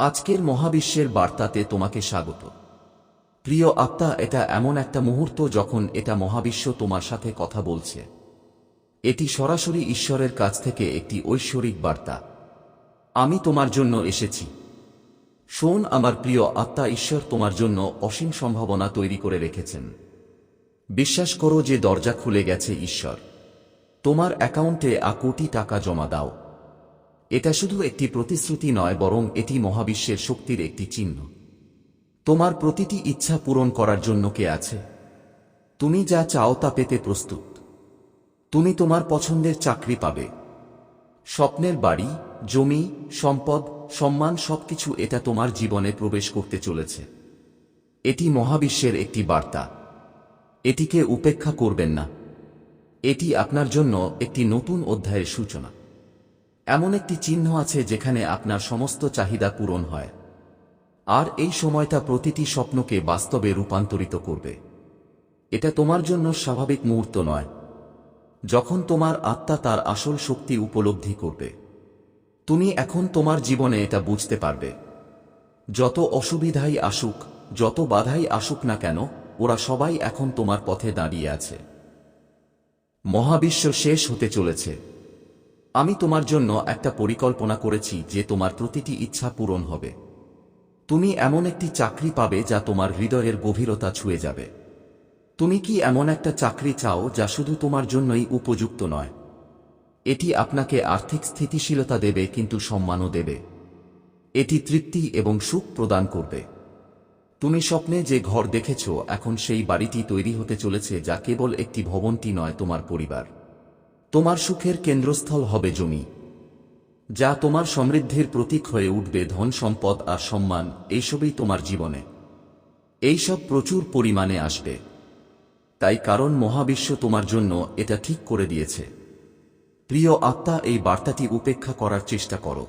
আজকের মহাবিশ্বের বার্তাতে তোমাকে স্বাগত। প্রিয় আত্মা, এটা এমন একটা মুহূর্ত যখন এটা মহাবিশ্ব তোমার সাথে কথা বলছে। এটি সরাসরি ঈশ্বরের কাছ থেকে একটি ঐশ্বরিক বার্তা। আমি তোমার জন্য এসেছি। শোন, আমার প্রিয় আত্মা, ঈশ্বর তোমার জন্য অসীম সম্ভাবনা তৈরি করে রেখেছেন। বিশ্বাস করো যে দরজা খুলে গেছে, ঈশ্বর। তোমার অ্যাকাউন্টে আ কোটি টাকা জমা দাও। এটা শুধু একটি প্রতিশ্রুতি নয়, বরং এটি মহাবিশ্বের শক্তির একটি চিহ্ন। তোমার প্রতিটি ইচ্ছা পূরণ করার জন্য কে আছে? তুমি যা চাও তা পেতে প্রস্তুত। তুমি তোমার পছন্দের চাকরি পাবে। স্বপ্নের বাড়ি, জমি, সম্পদ, সম্মান সবকিছু এটা তোমার জীবনে প্রবেশ করতে চলেছে। এটি মহাবিশ্বের একটি বার্তা। এটিকে উপেক্ষা করবেন না। এটি আপনার জন্য একটি নতুন অধ্যায়ের সূচনা। এমন একটি চিহ্ন আছে যেখানে আপনার সমস্ত চাহিদা পূরণ হয়। আর এই সময়টা প্রতিটি স্বপ্নকে বাস্তবে রূপান্তরিত করবে। এটা তোমার জন্য স্বাভাবিক মুহূর্ত নয়। যখন তোমার আত্মা তার আসল শক্তি উপলব্ধি করবে, তুমি এখন তোমার জীবনে এটা বুঝতে পারবে। যত অসুবিধাই আসুক, যত বাধাই আসুক না কেন, ওরা সবাই এখন তোমার পথে দাঁড়িয়ে আছে। মহাবিশ্ব শেষ হতে চলেছে। আমি তোমার জন্য একটা পরিকল্পনা করেছি যে তোমার প্রতিটি ইচ্ছা পূরণ হবে। তুমি এমন একটি চাকরি পাবে যা তোমার হৃদয়ের গভীরতা ছুঁয়ে যাবে। তুমি কি এমন একটা চাকরি চাও যা শুধু তোমার জন্যই উপযুক্ত নয়? এটি আপনাকে আর্থিক স্থিতিশীলতা দেবে কিন্তু সম্মানও দেবে। এটি তৃপ্তি এবং সুখ প্রদান করবে। তুমি স্বপ্নে যে ঘর দেখেছ, এখন সেই বাড়িটি তৈরি হতে চলেছে যা কেবল একটি ভবনটি নয়, তোমার পরিবার। তোমার সুখের কেন্দ্রস্থল হবে জমি, যা তোমার সমৃদ্ধির প্রতীক হয়ে উঠবে ধন সম্পদ আর সম্মান, এইসবই তোমার জীবনে। এইসব প্রচুর পরিমাণে আসবে। তাই কারণ মহাবিশ্ব তোমার জন্য এটা ঠিক করে দিয়েছে। প্রিয় আত্মা, এই বার্তাটি উপেক্ষা করার চেষ্টা করো।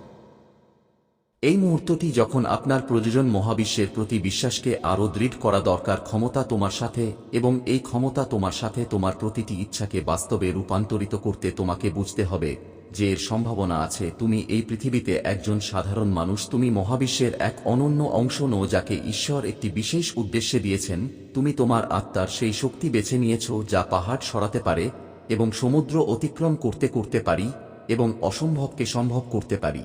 এই মুহূর্তটি যখন আপনার প্রয়োজন মহাবিশ্বের প্রতি বিশ্বাসকে আরও দৃঢ় করা দরকার, ক্ষমতা তোমার সাথে এবং এই ক্ষমতা তোমার সাথে তোমার প্রতিটি ইচ্ছাকে বাস্তবে রূপান্তরিত করতে তোমাকে বুঝতে হবে যে এর সম্ভাবনা আছে। তুমি এই পৃথিবীতে একজন সাধারণ মানুষ। তুমি মহাবিশ্বের এক অনন্য অংশ নো যাকে ঈশ্বর একটি বিশেষ উদ্দেশ্যে দিয়েছেন। তুমি তোমার আত্মার সেই শক্তি বেছে নিয়েছ যা পাহাড় সরাতে পারে এবং সমুদ্র অতিক্রম করতে করতে পারি এবং অসম্ভবকে সম্ভব করতে পারি।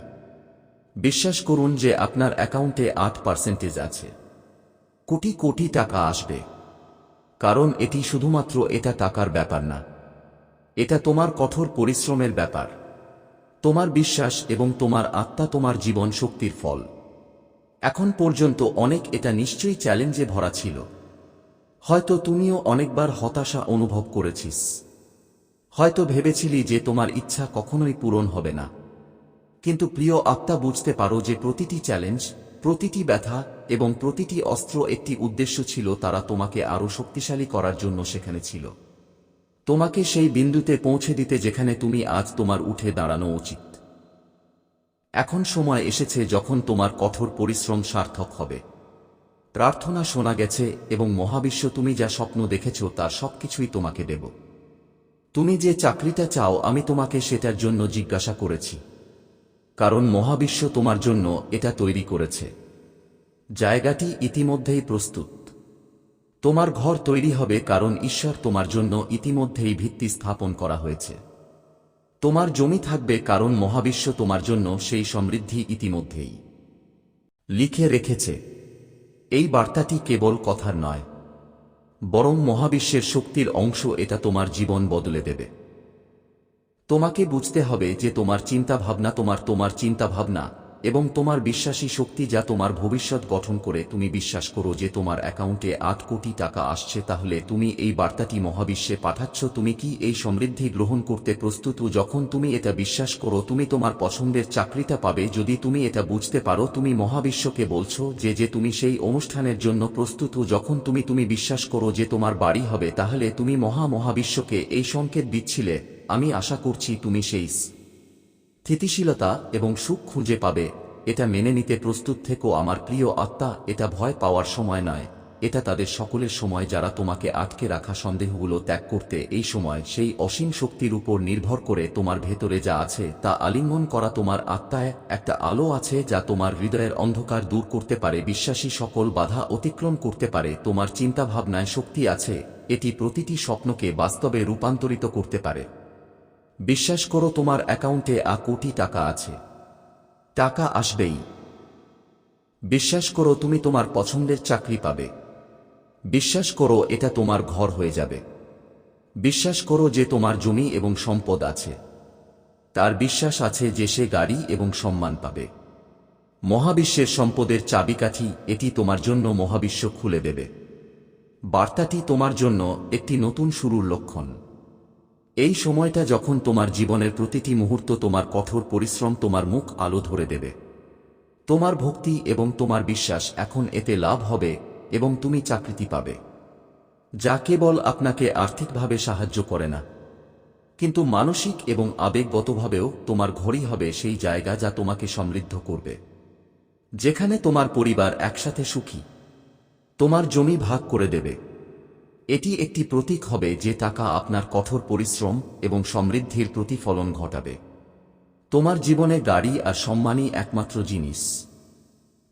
বিশ্বাস করুন যে আপনার অ্যাকাউন্টে আট পার্সেন্টেজ আছে। কোটি কোটি টাকা আসবে। কারণ এটি শুধুমাত্র এটা টাকার ব্যাপার না। এটা তোমার কঠোর পরিশ্রমের ব্যাপার। তোমার বিশ্বাস এবং তোমার আত্মা তোমার জীবন শক্তির ফল। এখন পর্যন্ত অনেক এটা নিশ্চয়ই চ্যালেঞ্জে ভরা ছিল। হয়তো তুমিও অনেকবার হতাশা অনুভব করেছিস। হয়তো ভেবেছিলি যে তোমার ইচ্ছা কখনোই পূরণ হবে না। কিন্তু প্রিয় আত্মা বুঝতে পারো যে প্রতিটি চ্যালেঞ্জ প্রতিটি ব্যথা এবং প্রতিটি অস্ত্র একটি উদ্দেশ্য ছিল তারা তোমাকে আরও শক্তিশালী করার জন্য সেখানে ছিল। তোমাকে সেই বিন্দুতে পৌঁছে দিতে যেখানে তুমি আজ তোমার উঠে দাঁড়ানো উচিত। এখন সময় এসেছে যখন তোমার কঠোর পরিশ্রম সার্থক হবে। প্রার্থনা শোনা গেছে এবং মহাবিশ্ব তুমি যা স্বপ্ন দেখেছ তার সবকিছুই তোমাকে দেব। তুমি যে চাকরিটা চাও আমি তোমাকে সেটার জন্য জিজ্ঞাসা করেছি। কারণ মহাবিশ্ব তোমার জন্য এটা তৈরি করেছে। জায়গাটি ইতিমধ্যেই প্রস্তুত। তোমার ঘর তৈরি হবে কারণ ঈশ্বর তোমার জন্য ইতিমধ্যেই ভিত্তি স্থাপন করা হয়েছে। তোমার জমি থাকবে কারণ মহাবিশ্ব তোমার জন্য সেই সমৃদ্ধি ইতিমধ্যেই। লিখে রেখেছে, এই বার্তাটি কেবল কথার নয়, বরং মহাবিশ্বের শক্তির অংশ এটা তোমার জীবন বদলে দেবে। তোমাকে বুঝতে হবে যে তোমার চিন্তা ভাবনা তোমার তোমার চিন্তা ভাবনা এবং তোমার বিশ্বাসী শক্তি যা তোমার ভবিষ্যৎ গঠন করে। তুমি বিশ্বাস করো যে তোমার অ্যাকাউন্টে আট কোটি টাকা আসছে, তাহলে তুমি এই বার্তাটি মহাবিশ্বে পাঠাচ্ছ। তুমি কি এই সমৃদ্ধি গ্রহণ করতে প্রস্তুত? যখন তুমি এটা বিশ্বাস করো, তুমি তোমার পছন্দের চাকরিটা পাবে। যদি তুমি এটা বুঝতে পারো, তুমি মহাবিশ্বকে বলছো যে যে তুমি সেই অনুষ্ঠানের জন্য প্রস্তুত। যখন তুমি তুমি বিশ্বাস করো যে তোমার বাড়ি হবে, তাহলে তুমি মহা মহাবিশ্বকে এই সংকেত দিচ্ছিলে। আমি আশা করছি তুমি সেই স্থিতিশীলতা এবং সুখ খুঁজে পাবে, এটা মেনে নিতে প্রস্তুত থেকো আমার প্রিয় আত্মা, এটা ভয় পাওয়ার সময় নয়, এটা তাদের সকলের সময় যারা তোমাকে আটকে রাখা সন্দেহগুলো ত্যাগ করতে এই সময় সেই অসীম শক্তির উপর নির্ভর করে তোমার ভেতরে যা আছে তা আলিঙ্গন করা তোমার আত্মায় একটা আলো আছে যা তোমার হৃদয়ের অন্ধকার দূর করতে পারে, বিশ্বাসী সকল বাধা অতিক্রম করতে পারে, তোমার চিন্তাভাবনায় শক্তি আছে, এটি প্রতিটি স্বপ্নকে বাস্তবে রূপান্তরিত করতে পারে। বিশ্বাস করো তোমার অ্যাকাউন্টে আ কোটি টাকা আছে। টাকা আসবেই। বিশ্বাস করো তুমি তোমার পছন্দের চাকরি পাবে। বিশ্বাস করো এটা তোমার ঘর হয়ে যাবে। বিশ্বাস করো যে তোমার জমি এবং সম্পদ আছে। তার বিশ্বাস আছে যে সে গাড়ি এবং সম্মান পাবে। মহাবিশ্বের সম্পদের চাবিকাঠি এটি তোমার জন্য মহাবিশ্ব খুলে দেবে। বার্তাটি তোমার জন্য একটি নতুন শুরুর লক্ষণ। এই সময়টা যখন তোমার জীবনের প্রতিটি মুহূর্ত, তোমার কঠোর পরিশ্রম, তোমার মুখ আলো ধরে দেবে। তোমার ভক্তি এবং তোমার বিশ্বাস এখন এতে লাভ হবে এবং তুমি চাকরিটি পাবে। যা কেবল আপনাকে আর্থিকভাবে সাহায্য করে না, কিন্তু মানসিক এবং আবেগগতভাবেও তোমার ঘড়ি হবে সেই জায়গা যা তোমাকে সমৃদ্ধ করবে। যেখানে তোমার পরিবার একসাথে সুখী, তোমার জমি ভাগ করে দেবে। এটি একটি প্রতীক হবে যে টাকা আপনার কঠোর পরিশ্রম এবং সমৃদ্ধির প্রতিফলন ঘটাবে। তোমার জীবনে গাড়ি আর সম্মানই একমাত্র জিনিস।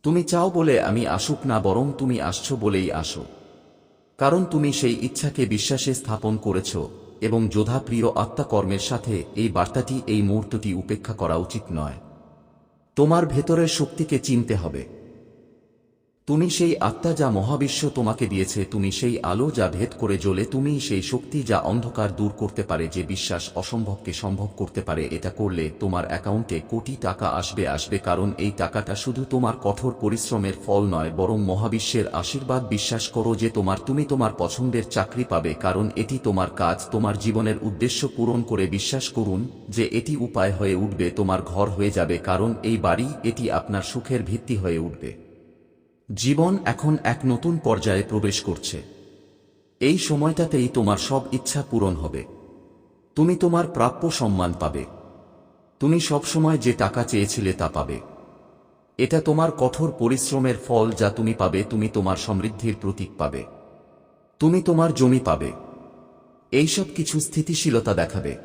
তুমি চাও বলে আমি আসুক না বরং তুমি আসছো বলেই আসো। কারণ তুমি সেই ইচ্ছাকে বিশ্বাসে স্থাপন করেছ এবং যোধা প্রিয় আত্মাকর্মের সাথে এই বার্তাটি এই মুহূর্তটি উপেক্ষা করা উচিত নয়। তোমার ভেতরের শক্তিকে চিনতে হবে। তুমি সেই আত্মা যা মহাবিশ্ব তোমাকে দিয়েছে, তুমি সেই আলো যা ভেদ করে জ্বলে তুমি সেই শক্তি যা অন্ধকার দূর করতে পারে, যে বিশ্বাস অসম্ভবকে সম্ভব করতে পারে। এটা করলে তোমার অ্যাকাউন্টে কোটি টাকা আসবে আসবে কারণ এই টাকাটা শুধু তোমার কঠোর পরিশ্রমের ফল নয়, বরং মহাবিশ্বের আশীর্বাদ। বিশ্বাস করো যে তোমার, তুমি তোমার পছন্দের চাকরি পাবে, কারণ এটি তোমার কাজ। তোমার জীবনের উদ্দেশ্য পূরণ করে বিশ্বাস করুন যে এটি উপায় হয়ে উঠবে, তোমার ঘর হয়ে যাবে, কারণ এই বাড়ি, এটি আপনার সুখের ভিত্তি হয়ে উঠবে। জীবন এখন এক নতুন পর্যায়ে প্রবেশ করছে। এই সময়টাতেই তোমার সব ইচ্ছা পূরণ হবে। তুমি তোমার প্রাপ্য সম্মান পাবে। তুমি সবসময় যে টাকা চেয়েছিলে তা পাবে। এটা তোমার কঠোর পরিশ্রমের ফল যা তুমি পাবে, তুমি তোমার সমৃদ্ধির প্রতীক পাবে। তুমি তোমার জমি পাবে। এইসব কিছু স্থিতিশীলতা দেখাবে।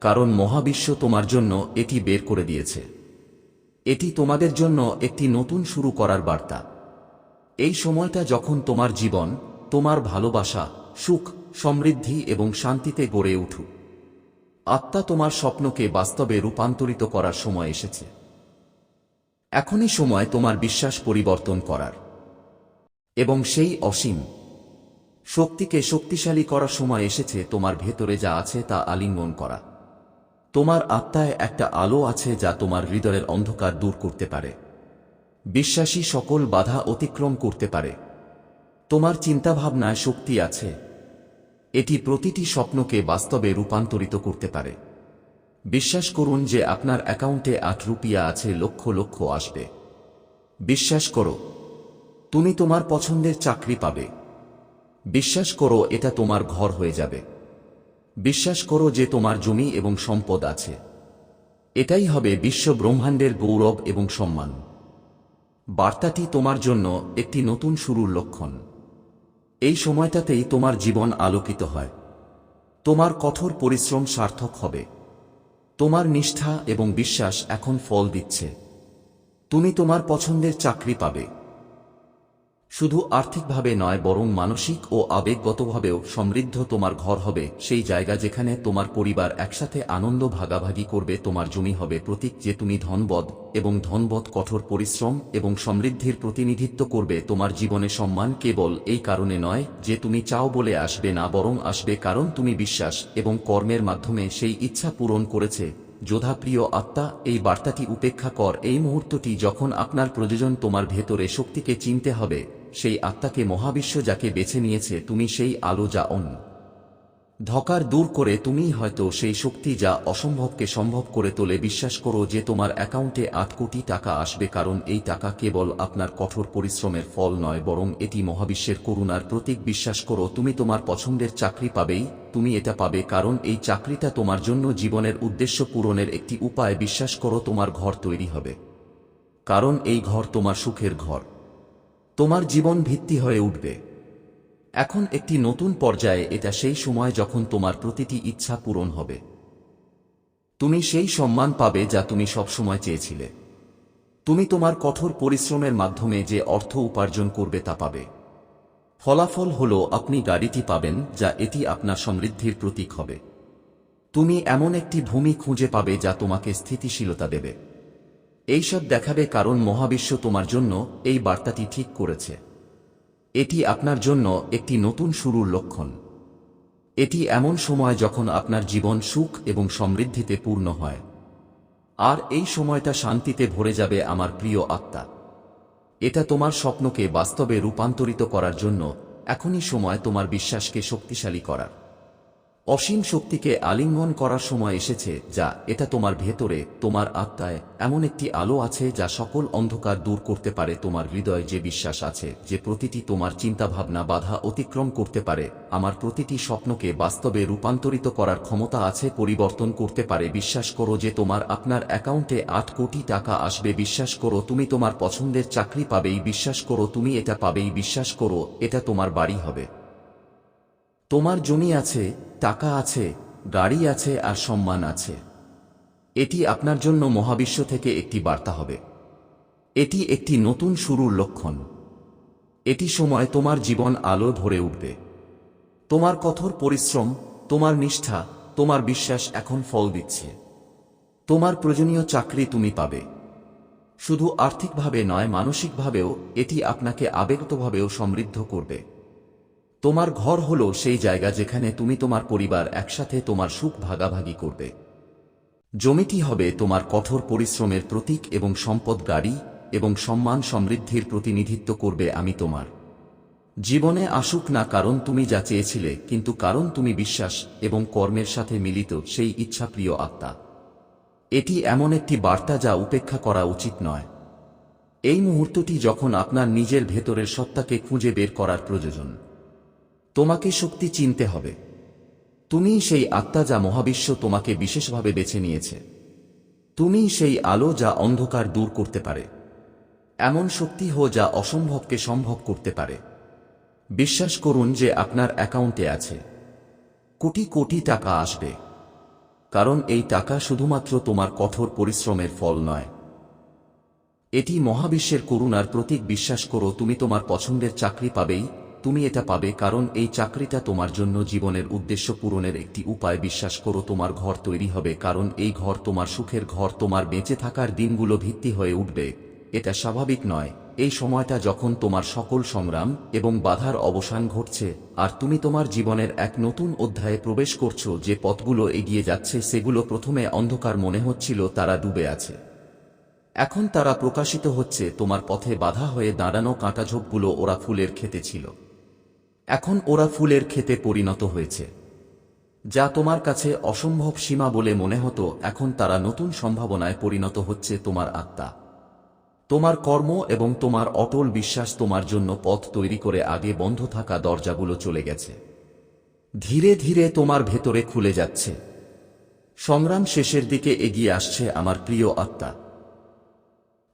কারণ মহাবিশ্ব তোমার জন্য এটি বের করে দিয়েছে। এটি তোমাদের জন্য একটি নতুন শুরু করার বার্তা। এই সময়টা যখন তোমার জীবন, তোমার ভালোবাসা, সুখ, সমৃদ্ধি এবং শান্তিতে গড়ে উঠুক আত্মা তোমার স্বপ্নকে বাস্তবে রূপান্তরিত করার সময় এসেছে। এখনই সময় তোমার বিশ্বাস পরিবর্তন করার। এবং সেই অসীম, শক্তিকে শক্তিশালী করার সময় এসেছে তোমার ভেতরে যা আছে তা আলিঙ্গন করা। তোমার আত্মায় একটা আলো আছে যা তোমার হৃদয়ের অন্ধকার দূর করতে পারে। বিশ্বাসী সকল বাধা অতিক্রম করতে পারে। তোমার চিন্তাভাবনায় শক্তি আছে। এটি প্রতিটি স্বপ্নকে বাস্তবে রূপান্তরিত করতে পারে। বিশ্বাস করুন যে আপনার অ্যাকাউন্টে আট রুপিয়া আছে, লক্ষ লক্ষ আসবে। বিশ্বাস করো, তুমি তোমার পছন্দের চাকরি পাবে। বিশ্বাস করো, এটা তোমার ঘর হয়ে যাবে। বিশ্বাস করো যে তোমার জমি এবং সম্পদ আছে। এটাই হবে বিশ্ব ব্রহ্মাণ্ডের গৌরব এবং সম্মান। বার্তাটি তোমার জন্য একটি নতুন শুরুর লক্ষণ। এই সময়টাতেই তোমার জীবন আলোকিত হয়। তোমার কঠোর পরিশ্রম সার্থক হবে। তোমার নিষ্ঠা এবং বিশ্বাস এখন ফল দিচ্ছে। তুমি তোমার পছন্দের চাকরি পাবে। শুধু আর্থিকভাবে নয়, বরং মানসিক ও আবেগগতভাবেও সমৃদ্ধ তোমার ঘর হবে, সেই জায়গা যেখানে তোমার পরিবার একসাথে আনন্দ ভাগাভাগি করবে, তোমার জমি হবে, প্রতীক যে তুমি ধনবদ এবং ধনবদ কঠোর পরিশ্রম এবং সমৃদ্ধির প্রতিনিধিত্ব করবে, তোমার জীবনে সম্মান কেবল এই কারণে নয় যে তুমি চাও বলে আসবে না, বরং আসবে কারণ তুমি বিশ্বাস এবং কর্মের মাধ্যমে সেই ইচ্ছা পূরণ করেছে। যোধা প্রিয় আত্মা, এই বার্তাটি উপেক্ষা কর, এই মুহূর্তটি যখন আপনার প্রয়োজন, তোমার ভেতরে শক্তিকে চিনতে হবে। সেই আত্মাকে মহাবিশ্ব যাকে বেছে নিয়েছে, তুমি সেই আলো যা অন ধকার দূর করে তুমি হয়তো সেই শক্তি যা অসম্ভবকে সম্ভব করে তোলে। বিশ্বাস করো যে তোমার অ্যাকাউন্টে আট কোটি টাকা আসবে, কারণ এই টাকা কেবল আপনার কঠোর পরিশ্রমের ফল নয়, বরং এটি মহাবিশ্বের করুণার প্রতীক। বিশ্বাস করো, তুমি তোমার পছন্দের চাকরি পাবেই, তুমি এটা পাবে, কারণ এই চাকরিটা তোমার জন্য জীবনের উদ্দেশ্য পূরণের একটি উপায়। বিশ্বাস করো, তোমার ঘর তৈরি হবে, কারণ এই ঘর তোমার সুখের ঘর। তোমার জীবন ভিত্তি হয়ে উঠবে। এখন একটি নতুন পর্যায়ে এটা সেই সময় যখন তোমার প্রতিটি ইচ্ছা পূরণ হবে। তুমি সেই সম্মান পাবে যা তুমি সবসময় চেয়েছিলে। তুমি তোমার কঠোর পরিশ্রমের মাধ্যমে যে অর্থ উপার্জন করবে তা পাবে। ফলাফল হল আপনি গাড়িটি পাবেন যা এটি আপনার সমৃদ্ধির প্রতীক হবে। তুমি এমন একটি ভূমি খুঁজে পাবে যা তোমাকে স্থিতিশীলতা দেবে। এইসব দেখাবে কারণ মহাবিশ্ব তোমার জন্য এই বার্তাটি ঠিক করেছে। এটি আপনার জন্য একটি নতুন শুরুর লক্ষণ। এটি এমন সময় যখন আপনার জীবন সুখ এবং সমৃদ্ধিতে পূর্ণ হয়। আর এই সময়টা শান্তিতে ভরে যাবে আমার প্রিয় আত্মা। এটা তোমার স্বপ্নকে বাস্তবে রূপান্তরিত করার জন্য এখনই সময় তোমার বিশ্বাসকে শক্তিশালী করার। অসীম শক্তিকে আলিঙ্গন করার সময় এসেছে, যা এটা তোমার ভেতরে, তোমার আত্মায়, এমন একটি আলো আছে যা সকল অন্ধকার দূর করতে পারে তোমার হৃদয়ে যে বিশ্বাস আছে, যে প্রতিটি তোমার চিন্তাভাবনা বাধা অতিক্রম করতে পারে, আমার প্রতিটি স্বপ্নকে বাস্তবে রূপান্তরিত করার ক্ষমতা আছে, পরিবর্তন করতে পারে, বিশ্বাস করো যে তোমার আপনার অ্যাকাউন্টে আট কোটি টাকা আসবে, বিশ্বাস করো তুমি তোমার পছন্দের চাকরি পাবেই, বিশ্বাস করো তুমি এটা পাবেই, বিশ্বাস করো, এটা তোমার বাড়ি হবে। তোমার জমি আছে, টাকা আছে, গাড়ি আছে আর সম্মান আছে। এটি আপনার জন্য মহাবিশ্ব থেকে একটি বার্তা হবে। এটি একটি নতুন শুরুর লক্ষণ। এটি সময় তোমার জীবন আলো ধরে উঠবে। তোমার কঠোর পরিশ্রম, তোমার নিষ্ঠা, তোমার বিশ্বাস এখন ফল দিচ্ছে। তোমার প্রয়োজনীয় চাকরি তুমি পাবে। শুধু আর্থিকভাবে নয়, মানসিকভাবেও এটি আপনাকে আবেগতভাবেও সমৃদ্ধ করবে। তোমার ঘর হল সেই জায়গা যেখানে তুমি তোমার পরিবার একসাথে তোমার সুখ ভাগাভাগি করবে। জমিটি হবে তোমার কঠোর পরিশ্রমের প্রতীক এবং সম্পদ গাড়ি এবং সম্মান সমৃদ্ধির প্রতিনিধিত্ব করবে আমি তোমার। জীবনে আসুক না কারণ তুমি যা চেয়েছিলে, কিন্তু কারণ তুমি বিশ্বাস এবং কর্মের সাথে মিলিত সেই ইচ্ছাপ্রিয় আত্মা। এটি এমন একটি বার্তা যা উপেক্ষা করা উচিত নয়। এই মুহূর্তটি যখন আপনার নিজের ভেতরের সত্তাকে খুঁজে বের করার প্রয়োজন। তোমাকে শক্তি চিনতে হবে। তুমি সেই আত্মা যা মহাবিশ্ব তোমাকে বিশেষভাবে বেছে নিয়েছে। তুমি সেই আলো যা অন্ধকার দূর করতে পারে। এমন শক্তি হো যা অসম্ভবকে সম্ভব করতে পারে। বিশ্বাস করুন যে আপনার অ্যাকাউন্টে আছে। কোটি কোটি টাকা আসবে। কারণ এই টাকা শুধুমাত্র তোমার কঠোর পরিশ্রমের ফল নয়। এটি মহাবিশ্বের করুণার প্রতীক। বিশ্বাস করো, তুমি তোমার পছন্দের চাকরি পাবেই তুমি এটা পাবে কারণ এই চাকরিটা তোমার জন্য জীবনের উদ্দেশ্য পূরণের একটি উপায়। বিশ্বাস করো, তোমার ঘর তৈরি হবে কারণ এই ঘর তোমার সুখের ঘর, তোমার বেঁচে থাকার দিনগুলো ভিত্তি হয়ে উঠবে। এটা স্বাভাবিক নয়। এই সময়টা যখন তোমার সকল সংগ্রাম এবং বাধার অবসান ঘটছে, আর তুমি তোমার জীবনের এক নতুন অধ্যায়ে প্রবেশ করছ, যে পথগুলো এগিয়ে যাচ্ছে, সেগুলো প্রথমে অন্ধকার মনে হচ্ছিল, তারা ডুবে আছে। এখন তারা প্রকাশিত হচ্ছে, তোমার পথে বাধা হয়ে দাঁড়ানো কাঁটাঝোপগুলো ওরা ফুলের খেতে ছিল। এখন ওরা ফুলের খেতে পরিণত হয়েছে। যা তোমার কাছে অসম্ভব সীমা বলে মনে হতো, এখন তারা নতুন সম্ভাবনায় পরিণত হচ্ছে তোমার আত্মা। তোমার কর্ম এবং তোমার অটল বিশ্বাস তোমার জন্য পথ তৈরি করে আগে বন্ধ থাকা দরজাগুলো চলে গেছে। ধীরে ধীরে তোমার ভেতরে খুলে যাচ্ছে। সংগ্রাম শেষের দিকে এগিয়ে আসছে আমার প্রিয় আত্মা।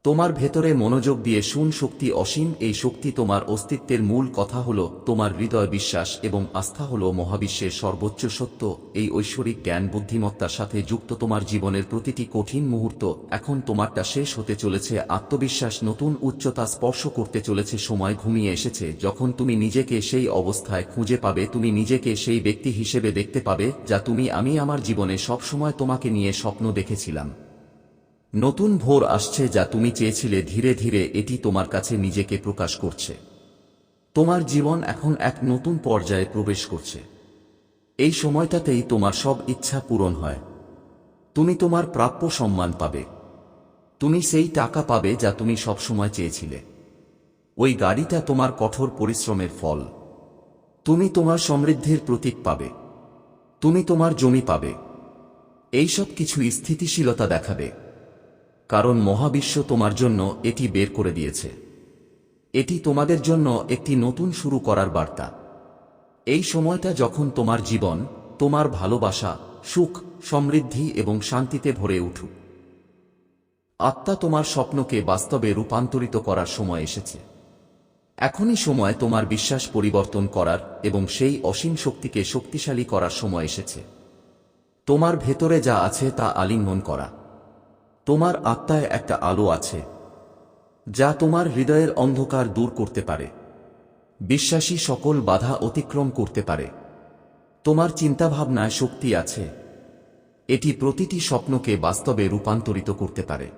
তোমার ভেতরে মনোযোগ দিয়ে শুন শক্তি অসীম, এই শক্তি তোমার অস্তিত্বের মূল কথা হল তোমার হৃদয় বিশ্বাস এবং আস্থা হল মহাবিশ্বের সর্বোচ্চ সত্য, এই ঐশ্বরিক জ্ঞান বুদ্ধিমত্তার সাথে যুক্ত তোমার জীবনের প্রতিটি কঠিন মুহূর্ত, এখন তোমারটা শেষ হতে চলেছে, আত্মবিশ্বাস নতুন উচ্চতা স্পর্শ করতে চলেছে, সময় ঘুমিয়ে এসেছে, যখন তুমি নিজেকে সেই অবস্থায় খুঁজে পাবে, তুমি নিজেকে সেই ব্যক্তি হিসেবে দেখতে পাবে, যা তুমি, আমি আমার জীবনে সবসময় তোমাকে নিয়ে স্বপ্ন দেখেছিলাম। নতুন ভোর আসছে যা তুমি চেয়েছিলে ধীরে ধীরে এটি তোমার কাছে নিজেকে প্রকাশ করছে। তোমার জীবন এখন এক নতুন পর্যায়ে প্রবেশ করছে। এই সময়টাতেই তোমার সব ইচ্ছা পূরণ হয়। তুমি তোমার প্রাপ্য সম্মান পাবে। তুমি সেই টাকা পাবে যা তুমি সবসময় চেয়েছিলে। ওই গাড়িটা তোমার কঠোর পরিশ্রমের ফল। তুমি তোমার সমৃদ্ধির প্রতীক পাবে। তুমি তোমার জমি পাবে। এইসব কিছু স্থিতিশীলতা দেখাবে। কারণ মহাবিশ্ব তোমার জন্য এটি বের করে দিয়েছে। এটি তোমাদের জন্য একটি নতুন শুরু করার বার্তা। এই সময়টা যখন তোমার জীবন, তোমার ভালোবাসা, সুখ, সমৃদ্ধি এবং শান্তিতে ভরে উঠুক। আত্মা তোমার স্বপ্নকে বাস্তবে রূপান্তরিত করার সময় এসেছে। এখনই সময় তোমার বিশ্বাস পরিবর্তন করার এবং সেই অসীম শক্তিকে শক্তিশালী করার সময় এসেছে। তোমার ভেতরে যা আছে তা আলিঙ্গন করা। তোমার আত্মায় একটা আলো আছে, যা তোমার হৃদয়ের অন্ধকার দূর করতে পারে। বিশ্বাসী সকল বাধা অতিক্রম করতে পারে। তোমার চিন্তাভাবনায় শক্তি আছে। এটি প্রতিটি স্বপ্নকে বাস্তবে রূপান্তরিত করতে পারে।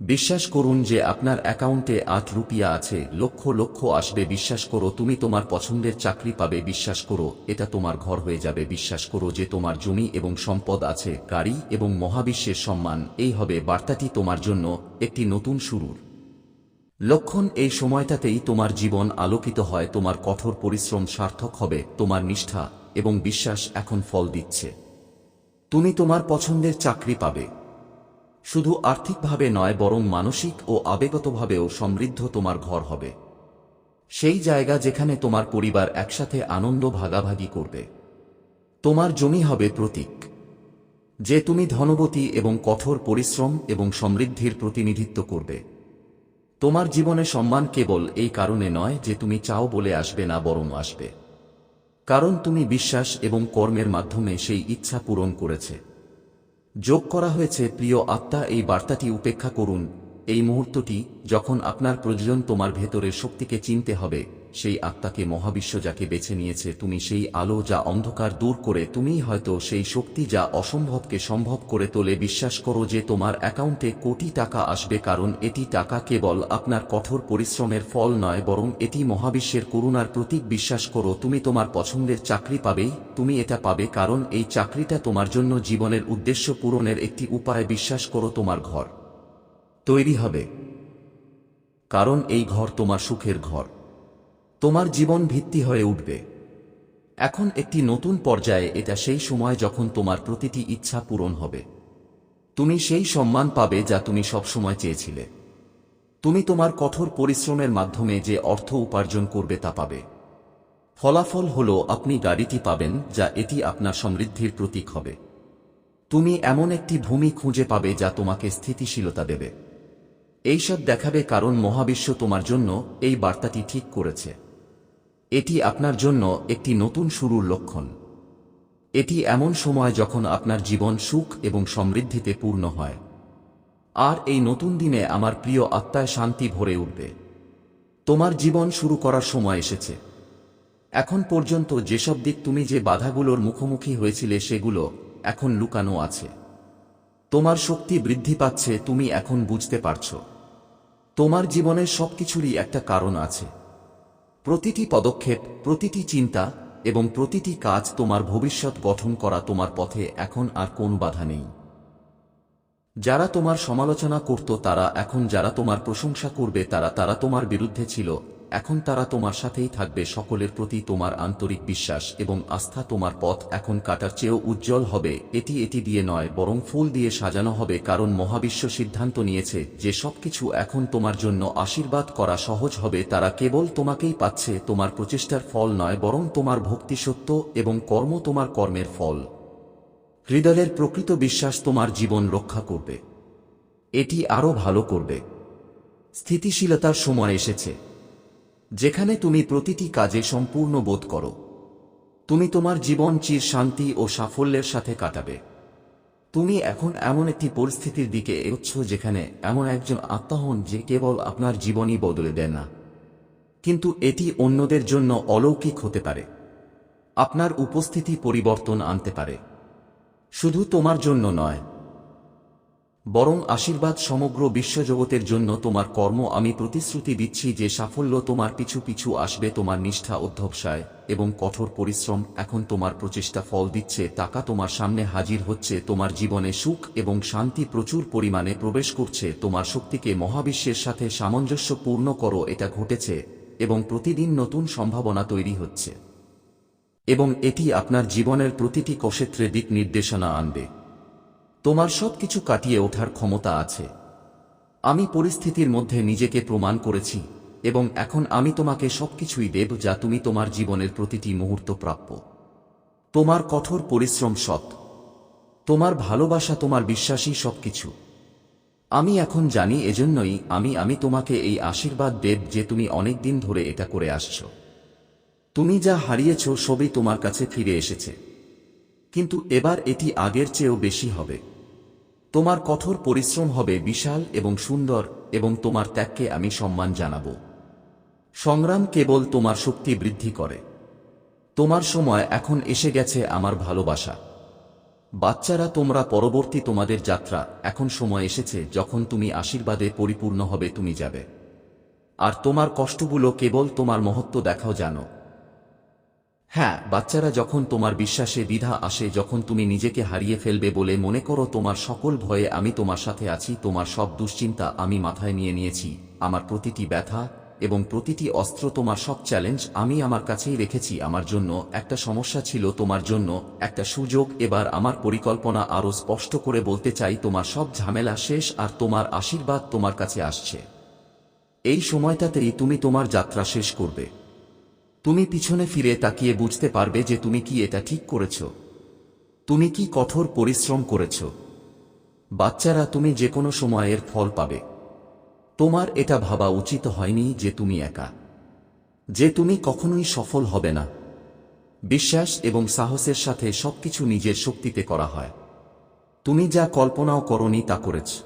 বিশ্বাস করুন যে আপনার অ্যাকাউন্টে আট রুপিয়া আছে, লক্ষ লক্ষ আসবে, বিশ্বাস করো, তুমি তোমার পছন্দের চাকরি পাবে, বিশ্বাস করো, এটা তোমার ঘর হয়ে যাবে, বিশ্বাস করো যে তোমার জমি এবং সম্পদ আছে, গাড়ি এবং মহাবিশ্বের সম্মান, এই হবে বার্তাটি তোমার জন্য একটি নতুন শুরুর। লক্ষণ, এই সময়টাতেই তোমার জীবন আলোকিত হয়, তোমার কঠোর পরিশ্রম সার্থক হবে, তোমার নিষ্ঠা এবং বিশ্বাস এখন ফল দিচ্ছে। তুমি তোমার পছন্দের চাকরি পাবে। শুধু আর্থিকভাবে নয়, বরং মানসিক ও আবেগতভাবেও সমৃদ্ধ তোমার ঘর হবে। সেই জায়গা যেখানে তোমার পরিবার একসাথে আনন্দ ভাগাভাগি করবে। তোমার জমি হবে প্রতীক, যে তুমি ধনবতী এবং কঠোর পরিশ্রম এবং সমৃদ্ধির প্রতিনিধিত্ব করবে। তোমার জীবনে সম্মান কেবল এই কারণে নয় যে তুমি চাও বলে আসবে না, বরং আসবে। কারণ তুমি বিশ্বাস এবং কর্মের মাধ্যমে সেই ইচ্ছা পূরণ করেছে। যোগ করা হয়েছে, প্রিয় আত্মা, এই বার্তাটি উপেক্ষা করুন। এই মুহূর্তটি যখন আপনার প্রয়োজন, তোমার ভেতরের শক্তিকে চিনতে হবে। সেই আত্মাকে মহাবিশ্ব যাকে বেছে নিয়েছে, তুমি সেই আলো যা অন্ধকার দূর করে, তুমিই হয়তো সেই শক্তি যা অসম্ভবকে সম্ভব করে তোলে। বিশ্বাস করো যে তোমার অ্যাকাউন্টে কোটি টাকা আসবে, কারণ এটি টাকা কেবল আপনার কঠোর পরিশ্রমের ফল নয়, বরং এটি মহাবিশ্বের করুণার প্রতীক। বিশ্বাস করো, তুমি তোমার পছন্দের চাকরি পাবেই, তুমি এটা পাবে, কারণ এই চাকরিটা তোমার জন্য জীবনের উদ্দেশ্য পূরণের একটি উপায়। বিশ্বাস করো, তোমার ঘর তৈরি হবে, কারণ এই ঘর তোমার সুখের ঘর। তোমার জীবন ভিত্তি হয়ে উঠবে। এখন একটি নতুন পর্যায়ে এটা সেই সময় যখন তোমার প্রতিটি ইচ্ছা পূরণ হবে। তুমি সেই সম্মান পাবে যা তুমি সবসময় চেয়েছিলে। তুমি তোমার কঠোর পরিশ্রমের মাধ্যমে যে অর্থ উপার্জন করবে তা পাবে। ফলাফল হল আপনি গাড়িটি পাবেন যা এটি আপনার সমৃদ্ধির প্রতীক হবে। তুমি এমন একটি ভূমি খুঁজে পাবে যা তোমাকে স্থিতিশীলতা দেবে। এইসব দেখাবে কারণ মহাবিশ্ব তোমার জন্য এই বার্তাটি ঠিক করেছে। এটি আপনার জন্য একটি নতুন শুরুর লক্ষণ। এটি এমন সময় যখন আপনার জীবন সুখ এবং সমৃদ্ধিতে পূর্ণ হয়। আর এই নতুন দিনে আমার প্রিয় আত্মায় শান্তি ভরে উঠবে। তোমার জীবন শুরু করার সময় এসেছে। এখন পর্যন্ত যেসব দিক তুমি যে বাধাগুলোর মুখোমুখি হয়েছিলে সেগুলো এখন লুকানো আছে। তোমার শক্তি বৃদ্ধি পাচ্ছে তুমি এখন বুঝতে পারছ। তোমার জীবনের সবকিছুরই একটা কারণ আছে। প্রতিটি পদক্ষেপ, প্রতিটি চিন্তা এবং প্রতিটি কাজ তোমার ভবিষ্যৎ গঠন করা তোমার পথে এখন আর কোন বাধা নেই। যারা তোমার সমালোচনা করত তারা এখন যারা তোমার প্রশংসা করবে তারা তারা তোমার বিরুদ্ধে ছিল। এখন তারা তোমার সাথেই থাকবে, সকলের প্রতি তোমার আন্তরিক বিশ্বাস এবং আস্থা তোমার পথ এখন কাটার চেয়েও উজ্জ্বল হবে। এটি এটি দিয়ে নয়, বরং ফুল দিয়ে সাজানো হবে, কারণ মহাবিশ্ব সিদ্ধান্ত নিয়েছে যে সবকিছু এখন তোমার জন্য আশীর্বাদ করা সহজ হবে। তারা কেবল তোমাকেই পাচ্ছে, তোমার প্রচেষ্টার ফল নয়, বরং তোমার ভক্তি সত্য এবং কর্ম তোমার কর্মের ফল। হৃদয়ের প্রকৃত বিশ্বাস তোমার জীবন রক্ষা করবে। এটি আরও ভালো করবে। স্থিতিশীলতার সময় এসেছে। যেখানে তুমি প্রতিটি কাজে সম্পূর্ণ বোধ করো। তুমি তোমার জীবন, চির শান্তি ও সাফল্যের সাথে কাটাবে। তুমি এখন এমন একটি পরিস্থিতির দিকে এগোচ্ছ যেখানে এমন একজন আত্মা হন যে কেবল আপনার জীবনই বদলে দেয় না। কিন্তু এটি অন্যদের জন্য অলৌকিক হতে পারে। আপনার উপস্থিতি পরিবর্তন আনতে পারে। শুধু তোমার জন্য নয় বরং আশীর্বাদ সমগ্র বিশ্বজগতের জন্য তোমার কর্ম আমি প্রতিশ্রুতি দিচ্ছি যে সাফল্য তোমার পিছু পিছু আসবে তোমার নিষ্ঠা অধ্যবসায় এবং কঠোর পরিশ্রম এখন তোমার প্রচেষ্টা ফল দিচ্ছে, টাকা তোমার সামনে হাজির হচ্ছে, তোমার জীবনে সুখ এবং শান্তি প্রচুর পরিমাণে প্রবেশ করছে, তোমার শক্তিকে মহাবিশ্বের সাথে সামঞ্জস্যপূর্ণ করো, এটা ঘটেছে এবং প্রতিদিন নতুন সম্ভাবনা তৈরি হচ্ছে। এবং এটি আপনার জীবনের প্রতিটি কক্ষেত্রে দিক নির্দেশনা আনবে। তোমার সবকিছু কাটিয়ে ওঠার ক্ষমতা আছে। আমি পরিস্থিতির মধ্যে নিজেকে প্রমাণ করেছি, এবং এখন আমি তোমাকে সবকিছুই দেব যা তুমি তোমার জীবনের প্রতিটি মুহূর্ত প্রাপ্য। তোমার কঠোর পরিশ্রম সৎ। তোমার ভালোবাসা, তোমার বিশ্বাসী সবকিছু। আমি এখন জানি এজন্যই আমি আমি তোমাকে এই আশীর্বাদ দেব যে তুমি অনেক দিন ধরে এটা করে আসছ। তুমি যা হারিয়েছ সবই তোমার কাছে ফিরে এসেছে। কিন্তু এবার এটি আগের চেয়েও বেশি হবে। তোমার কঠোর পরিশ্রম হবে বিশাল এবং সুন্দর, এবং তোমার ত্যাগকে আমি সম্মান জানাব। সংগ্রাম কেবল তোমার শক্তি বৃদ্ধি করে। তোমার সময় এখন এসে গেছে আমার ভালোবাসা। বাচ্চারা, তোমরা পরবর্তী তোমাদের যাত্রা, এখন সময় এসেছে যখন তুমি আশীর্বাদে পরিপূর্ণ হবে, তুমি যাবে। আর তোমার কষ্টগুলো কেবল তোমার মহত্ব দেখাও জানো। হ্যাঁ বাচ্চারা যখন তোমার বিশ্বাসে দ্বিধা আসে, যখন তুমি নিজেকে হারিয়ে ফেলবে বলে মনে করো তোমার সকল ভয়ে আমি তোমার সাথে আছি, তোমার সব দুশ্চিন্তা আমি মাথায় নিয়ে নিয়েছি, আমার প্রতিটি ব্যথা এবং প্রতিটি অস্ত্র তোমার সব চ্যালেঞ্জ আমি আমার কাছেই রেখেছি, আমার জন্য একটা সমস্যা ছিল, তোমার জন্য একটা সুযোগ। এবার আমার পরিকল্পনা আরও স্পষ্ট করে বলতে চাই, তোমার সব ঝামেলা শেষ আর তোমার আশীর্বাদ তোমার কাছে আসছে। এই সময়টাতেই তুমি তোমার যাত্রা শেষ করবে। তুমি পিছনে ফিরে তাকিয়ে বুঝতে পারবে যে তুমি কি এটা ঠিক করেছ। তুমি কি কঠোর পরিশ্রম করেছ। বাচ্চারা তুমি যে কোনো সময়ের ফল পাবে। তোমার এটা ভাবা উচিত হয়নি যে তুমি একা। যে তুমি কখনোই সফল হবে না। বিশ্বাস এবং সাহসের সাথে সবকিছু নিজের শক্তিতে করা হয়। তুমি যা কল্পনাও করনি তা করেছ।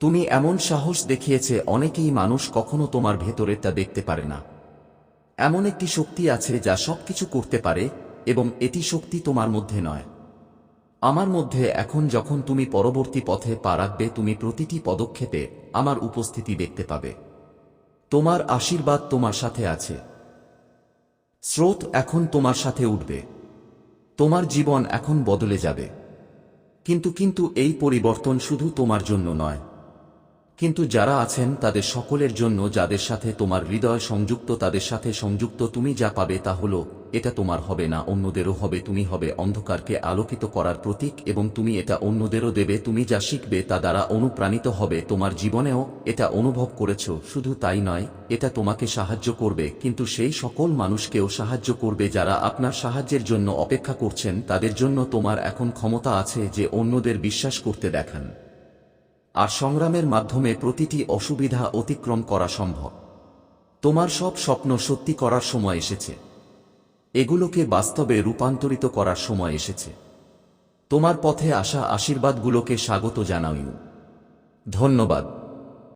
তুমি এমন সাহস দেখিয়েছে অনেকেই মানুষ কখনো তোমার ভেতরেরটা দেখতে পারে না। এমন একটি শক্তি আছে যা সবকিছু করতে পারে এবং এটি শক্তি তোমার মধ্যে নয়। আমার মধ্যে এখন যখন তুমি পরবর্তী পথে পা রাখবে, তুমি প্রতিটি পদক্ষেপে আমার উপস্থিতি দেখতে পাবে। তোমার আশীর্বাদ তোমার সাথে আছে। স্রোত এখন তোমার সাথে উঠবে। তোমার জীবন এখন বদলে যাবে। কিন্তু কিন্তু এই পরিবর্তন শুধু তোমার জন্য নয়। কিন্তু যারা আছেন তাদের সকলের জন্য যাদের সাথে তোমার হৃদয় সংযুক্ত, তাদের সাথে সংযুক্ত তুমি যা পাবে তা হলো, এটা তোমার হবে না, অন্যদেরও হবে, তুমি হবে অন্ধকারকে আলোকিত করার প্রতীক এবং তুমি এটা অন্যদেরও দেবে, তুমি যা শিখবে তা দ্বারা অনুপ্রাণিত হবে, তোমার জীবনেও এটা অনুভব করেছ, শুধু তাই নয়, এটা তোমাকে সাহায্য করবে, কিন্তু সেই সকল মানুষকেও সাহায্য করবে যারা আপনার সাহায্যের জন্য অপেক্ষা করছেন, তাদের জন্য তোমার এখন ক্ষমতা আছে যে অন্যদের বিশ্বাস করতে দেখান। আর সংগ্রামের মাধ্যমে প্রতিটি অসুবিধা অতিক্রম করা সম্ভব। তোমার সব স্বপ্ন সত্যি করার সময় এসেছে। এগুলোকে বাস্তবে রূপান্তরিত করার সময় এসেছে। তোমার পথে আসা আশীর্বাদগুলোকে স্বাগত জানাইও। ধন্যবাদ।